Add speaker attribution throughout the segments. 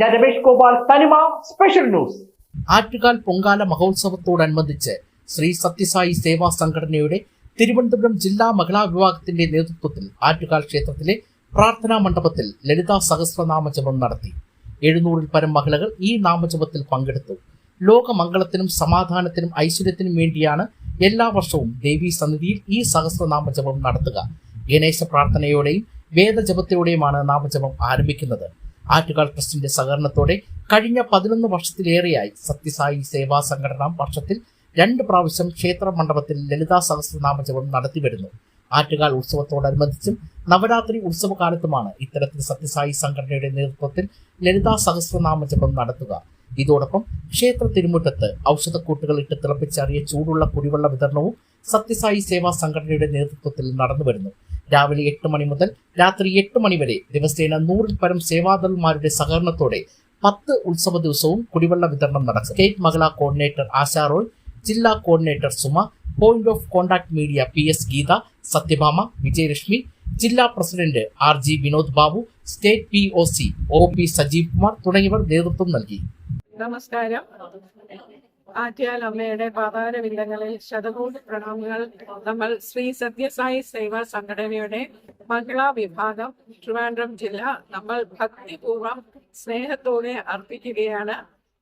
Speaker 1: ഞാൻ Ramesh Gopal Thanima special news
Speaker 2: Attukal Pongala മഹോത്സവത്തോടനുബന്ധിച്ച് ശ്രീ സത്യസായി സേവാ സംഘടനയുടെ തിരുവനന്തപുരം ജില്ലാ മഹിളാ വിഭാഗത്തിന്റെ നേതൃത്വത്തിൽ ആറ്റുകാൽ ക്ഷേത്രത്തിലെ പ്രാർത്ഥനാ മണ്ഡപത്തിൽ ലളിതാ സഹസ്രനാമ ജപം നടത്തി. എഴുന്നൂറിൽ പരം മഹിളകൾ ഈ നാമജപത്തിൽ പങ്കെടുത്തു. ലോകമംഗളത്തിനും സമാധാനത്തിനും ഐശ്വര്യത്തിനും വേണ്ടിയാണ് എല്ലാ വർഷവും ദേവീ സന്നിധിയിൽ ഈ സഹസ്രനാമ ജപം നടത്തുക. ഗണേശ പ്രാർത്ഥനയോടെയും വേദജപത്തോടെയുമാണ് നാമജപം ആരംഭിക്കുന്നത്. ആറ്റുകാൽ ട്രസ്റ്റിന്റെ സഹകരണത്തോടെ കഴിഞ്ഞ പതിനൊന്ന് വർഷത്തിലേറെയായി സത്യസായി സേവാ സംഘടന വർഷത്തിൽ രണ്ട് പ്രാവശ്യം ക്ഷേത്ര മണ്ഡപത്തിൽ ലളിതാ സഹസ്രനാമ ജപം നടത്തിവരുന്നു. ആറ്റുകാൽ ഉത്സവത്തോടനുബന്ധിച്ചും നവരാത്രി ഉത്സവകാലത്തുമാണ് ഇത്തരത്തിൽ സത്യസായി സംഘടനയുടെ നേതൃത്വത്തിൽ ലളിതാ സഹസ്രനാമ ജപം നടത്തുക. ഇതോടൊപ്പം ക്ഷേത്ര തിരുമുറ്റത്ത് ഔഷധക്കൂട്ടുകൾ ഇട്ട് തിളപ്പിച്ചറിയ ചൂടുള്ള കുടിവെള്ള വിതരണവും സത്യസായി സേവാ സംഘടനയുടെ നേതൃത്വത്തിൽ നടന്നുവരുന്നു. രാവിലെ എട്ട് മണി മുതൽ രാത്രി എട്ട് മണി വരെ ദിവസേന നൂറിൽ പരം സേവാദൾമാരുടെ സഹകരണത്തോടെ പത്ത് ഉത്സവ ദിവസവും കുടിവെള്ള വിതരണം നടക്കും. സ്റ്റേറ്റ് മകള കോർഡിനേറ്റർ ആശാ റോയ് ജില്ലാ coordinator Suma point of contact media P S Geetha Sathyabhama Vijayalakshmi ജില്ലാ president R G Vinod Babu state P O C O P Sajeev Kumar തുടങ്ങിയവർ നേതൃത്വം നൽകി.
Speaker 3: നമസ്കാരം. ആറ്റ്യാൽ അമ്മയുടെ പാതാരവിന്ദങ്ങളിൽ ശതകോടി പ്രണാമങ്ങൾ നമ്മൾ ശ്രീ സത്യസായി സേവാ സംഘടനയുടെ മഹിളാ വിഭാഗം ട്രിവാൻഡ്രം ജില്ല നമ്മൾ ഭക്തിപൂർവം സ്നേഹത്തോടെ അർപ്പിക്കുകയാണ്.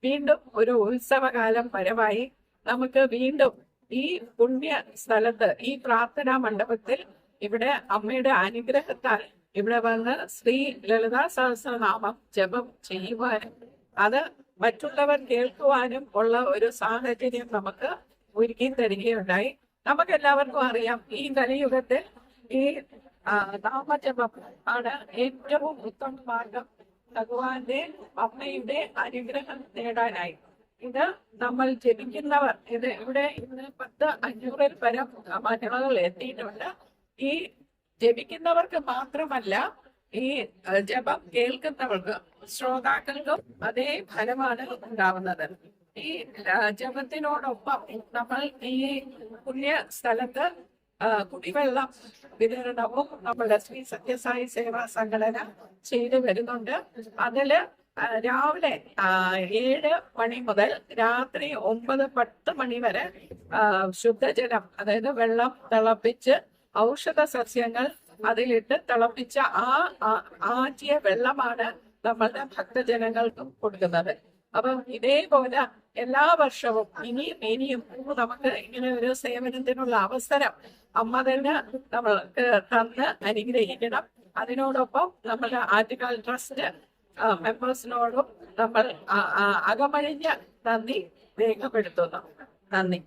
Speaker 3: വീണ്ടും ഒരു ഉത്സവകാലം പരമായി നമുക്ക് വീണ്ടും ഈ പുണ്യ സ്ഥലത്ത് ഈ പ്രാർത്ഥനാ മണ്ഡപത്തിൽ ഇവിടെ അമ്മയുടെ അനുഗ്രഹത്താൽ ഇവിടെ വന്ന് ശ്രീ ലളിതാ സഹസ്രനാമം ജപം ചെയ്യുവാനും അത് മറ്റുള്ളവർ കേൾക്കുവാനും ഉള്ള ഒരു സാഹചര്യം നമുക്ക് ഒരുക്കി തരികയുണ്ടായി. നമുക്ക് എല്ലാവർക്കും അറിയാം ഈ കലിയുഗത്തിൽ ഈ നാമജപം ആണ് ഏറ്റവും ഉത്തമ മാർഗം. ഭഗവാന്റെ അമ്മയുടെ അനുഗ്രഹം നേടാനായി. ഇത് നമ്മൾ ജപിക്കുന്നവർ ഇത് ഇവിടെ ഇന്ന് പത്ത് അഞ്ഞൂറിൽ പരം മഹിളകൾ എത്തിയിട്ടുണ്ട്. ഈ ജപിക്കുന്നവർക്ക് മാത്രമല്ല ഈ ജപം കേൾക്കുന്നവർക്ക് ശ്രോതാക്കൾക്കും അതേ ഫലമാണ് ഉണ്ടാവുന്നത്. ഈ ജപത്തിനോടൊപ്പം നമ്മൾ ഈ പുണ്യ സ്ഥലത്ത് കുടിവെള്ള വിതരണവും നമ്മുടെ ശ്രീ സത്യസായി സേവാ സംഘടന ചെയ്തു വരുന്നുണ്ട്. അതിൽ രാവിലെ ഏഴ് മണി മുതൽ രാത്രി ഒമ്പത് പത്ത് മണി വരെ ശുദ്ധജലം അതായത് വെള്ളം തിളപ്പിച്ച് ഔഷധ സസ്യങ്ങൾ അതിലിട്ട് തിളപ്പിച്ച ആ- ആറ്റിയ വെള്ളമാണ് നമ്മളുടെ ഭക്തജനങ്ങൾക്കും കൊടുക്കുന്നത്. അപ്പം ഇതേപോലെ എല്ലാ വർഷവും ഇനിയും ഇനിയും നമുക്ക് ഇങ്ങനെ ഒരു സേവനത്തിനുള്ള അവസരം അമ്മ തന്നെ നമ്മൾക്ക് തന്ന് അനുഗ്രഹിക്കണം. അതിനോടൊപ്പം നമ്മുടെ ആറ്റുകാൽ ട്രസ്റ്റ് മെമ്പേഴ്സിനോടും നമ്മൾ അകമഴിഞ്ഞ നന്ദി രേഖപ്പെടുത്തുന്നു. നന്ദി.